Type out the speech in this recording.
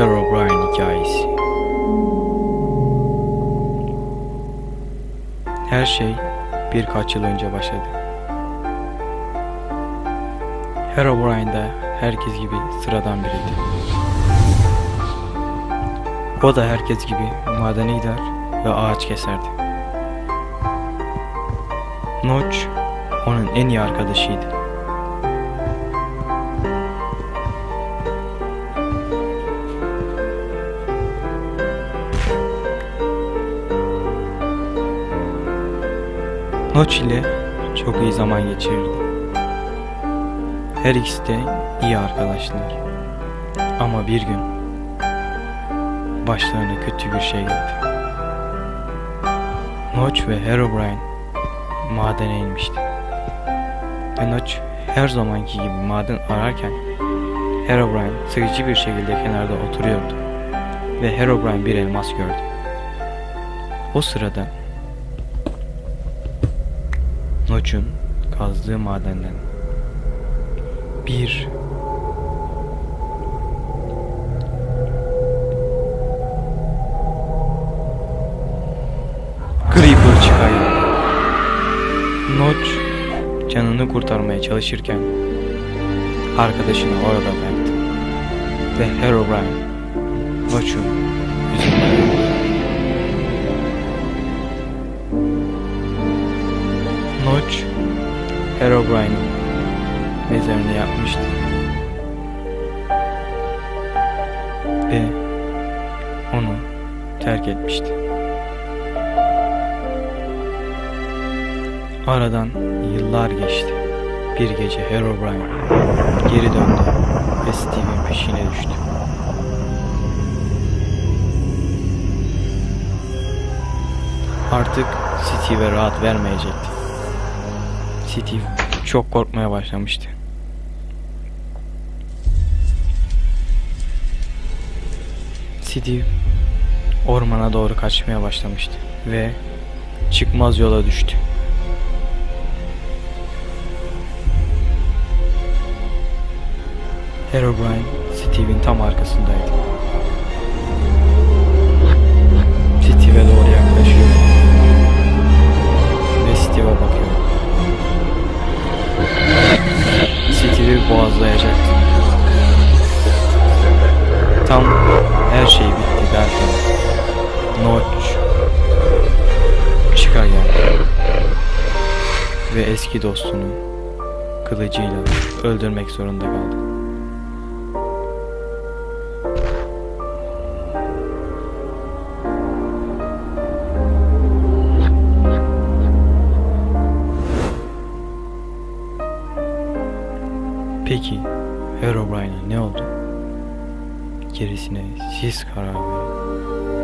Herobrine hikayesi Her şey birkaç yıl önce başladı. Herobrine de herkes gibi sıradan biriydi. O da herkes gibi madene gider ve ağaç keserdi. Notch onun en iyi arkadaşıydı. Notch ile çok iyi zaman geçirirdi. Her ikisi de iyi arkadaşlar. Ama bir gün başlarına kötü bir şey geldi. Notch ve Herobrine madene inmişti. Ve Notch her zamanki gibi maden ararken Herobrine sıkıcı bir şekilde kenarda oturuyordu. Ve Herobrine bir elmas gördü. O sırada Notch'un kazdığı madenden bir Creeper çıkıyor. Notch canını kurtarmaya çalışırken arkadaşını orada bıraktı. Ve Herobrine Notch'un yüzünden öldü. Notch Herobrine'in mezarını yapmıştı. Ve onu terk etmişti. Aradan yıllar geçti. Bir gece Herobrine geri döndü ve Steve'in peşine düştü. Artık Steve'e rahat vermeyecekti. Steve çok korkmaya başlamıştı. Steve ormana doğru kaçmaya başlamıştı ve çıkmaz yola düştü. Herobrine Steve'in tam arkasındaydı. Steve'i boğazlayacaktı. Tam her şey bitti derken Notch çıka geldi ve eski dostunu kılıcıyla öldürmek zorunda kaldı. Peki Herobrine'a ne oldu? Gerisine siz karar verin.